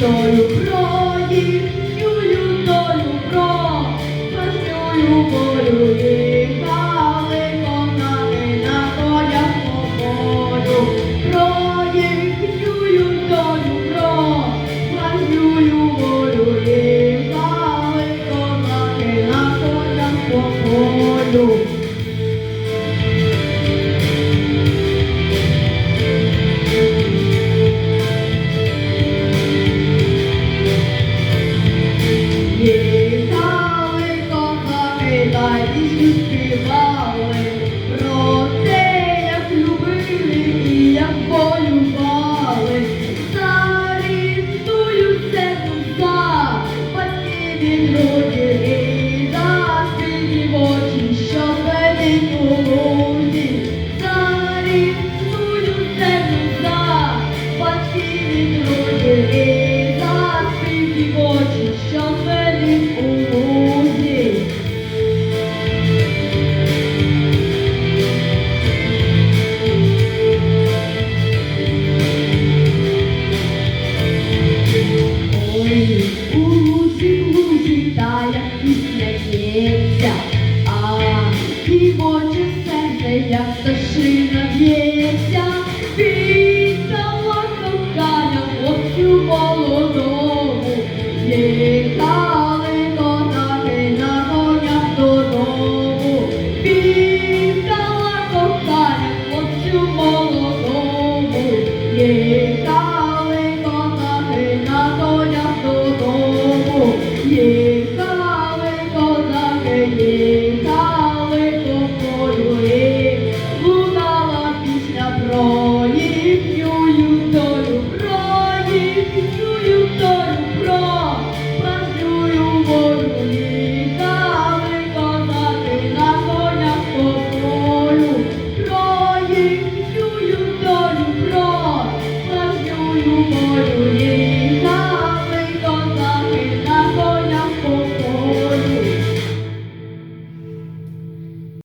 Тою правдою радістю співали, про те, як любили і як полюбали, за рідною це за пацієнт. води, у лужі, в лужі, а і в очі серце, як пташина.